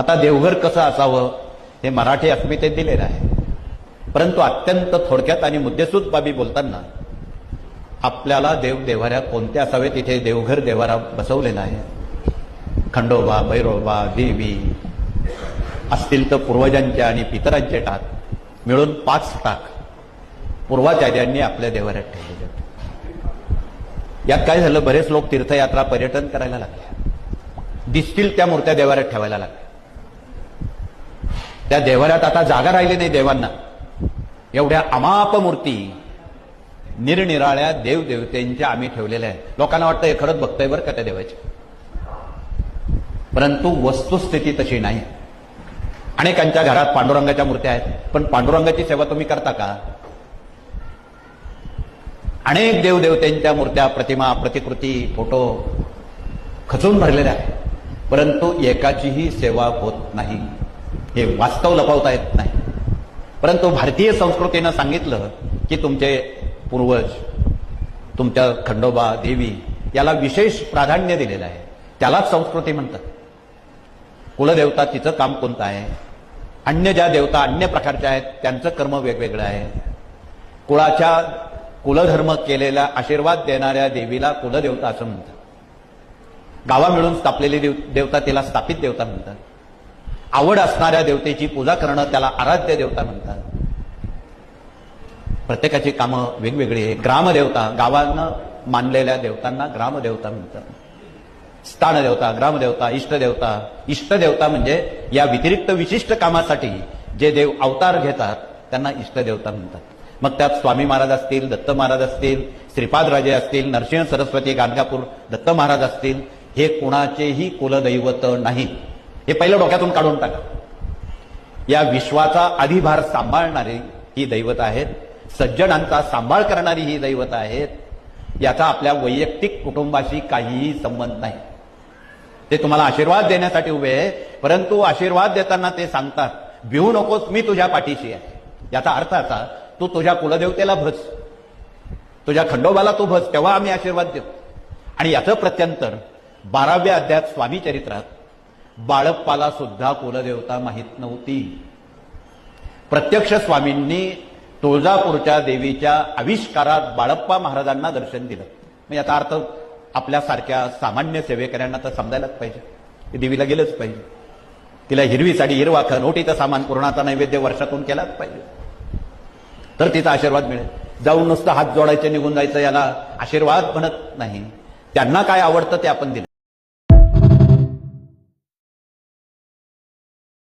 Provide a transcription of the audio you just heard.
आता देवघर कसं असावं हे मराठी अस्मितेत दिलेलं आहे. परंतु अत्यंत थोडक्यात आणि मुद्देसूद बाबी बोलताना आपल्याला देव देवाऱ्या कोणत्या असावेत तिथे देवघर देवारा बसवलेला आहे खंडोबा भैरोबा देवी असतील तर पूर्वजांच्या आणि पितरांचे टाक मिळून पाच टाक पूर्वाचार्यांनी आपल्या देवाऱ्यात ठेवले यात काय झालं? बरेच लोक तीर्थयात्रा पर्यटन करायला लागले. दिसतील त्या मूर्त्या देवाऱ्यात ठेवायला लागल्या त्या देवाऱ्यात आता जागा राहिली नाही देवांना. एवढ्या अमाप मूर्ती निरनिराळ्या देवदेवतेंच्या आम्ही ठेवलेल्या आहेत. लोकांना वाटतं हे खरंच बघतंय बरं का त्या देवाची. परंतु वस्तुस्थिती तशी नाही. अनेकांच्या घरात पांडुरंगाच्या मूर्त्या आहेत. पण पांडुरंगाची सेवा तुम्ही करता का? अनेक देवदेवतेंच्या मूर्त्या प्रतिमा प्रतिकृती फोटो खचून भरलेल्या आहेत. परंतु एकाचीही सेवा होत नाही. हे वास्तव लपवता येत नाही. परंतु भारतीय संस्कृतीनं सांगितलं की तुमचे पूर्वज तुमच्या खंडोबा देवी याला विशेष प्राधान्य दिलेलं आहे. त्यालाच संस्कृती म्हणतात. कुलदेवता तिचं काम कोणतं आहे? अन्य ज्या देवता अन्य प्रकारच्या आहेत त्यांचं कर्म वेगवेगळं आहे. कुळाच्या कुलधर्म केलेला आशीर्वाद देणाऱ्या देवीला कुलदेवता असं म्हणतात. गावा मिळून स्थापलेली देव देवता तिला स्थापित देवता म्हणतात. आवड असणाऱ्या देवतेची पूजा करणं त्याला आराध्य देवता म्हणतात. प्रत्येकाची कामं वेगवेगळी आहे. ग्रामदेवता गावानं मानलेल्या देवतांना ग्रामदेवता म्हणतात. स्थानदेवता ग्रामदेवता इष्टदेवता. इष्टदेवता म्हणजे या व्यतिरिक्त विशिष्ट कामासाठी जे देव अवतार घेतात त्यांना इष्टदेवता म्हणतात. मग त्यात स्वामी महाराज असतील दत्त महाराज असतील श्रीपाद राजे असतील नरसिंह सरस्वती गाणगापूर दत्त महाराज असतील हे कुणाचेही कुलदैवत नाही हे पहिलं डोक्यातून काढून टाका. या विश्वाचा अधिभार सांभाळणारी ही दैवत आहेत. सज्जनांचा सांभाळ करणारी ही दैवत आहेत. याचा आपल्या वैयक्तिक कुटुंबाशी काहीही संबंध नाही. ते तुम्हाला आशीर्वाद देण्यासाठी उभे आहे परंतु आशीर्वाद देताना ते सांगतात भिवू नकोस मी तुझ्या पाठीशी आहे. याचा अर्थ असा तू तुझ्या कुलदेवतेला भस तुझ्या खंडोबाला तू भस तेव्हा आम्ही आशीर्वाद देऊ. आणि याचं प्रत्यंतर बाराव्या अध्यात स्वामी चरित्रात बाळप्पाला सुद्धा कुलदेवता माहीत नव्हती. प्रत्यक्ष स्वामींनी तुळजापूरच्या देवीच्या आविष्कारात बाळप्पा महाराजांना दर्शन दिलं. मग याचा अर्थ आपल्यासारख्या सामान्य सेवेकऱ्यांना तर समजायलाच पाहिजे. देवीला गेलंच पाहिजे. तिला हिरवी साडी हिरवा खनोटीचं सामान पूर्णाचा नैवेद्य वर्षातून केलाच पाहिजे. तर तिचा आशीर्वाद मिळेल. जाऊन नुसतं हात जोडायचे निघून जायचं याला आशीर्वाद म्हणत नाही. त्यांना काय आवडतं ते आपण दिलं.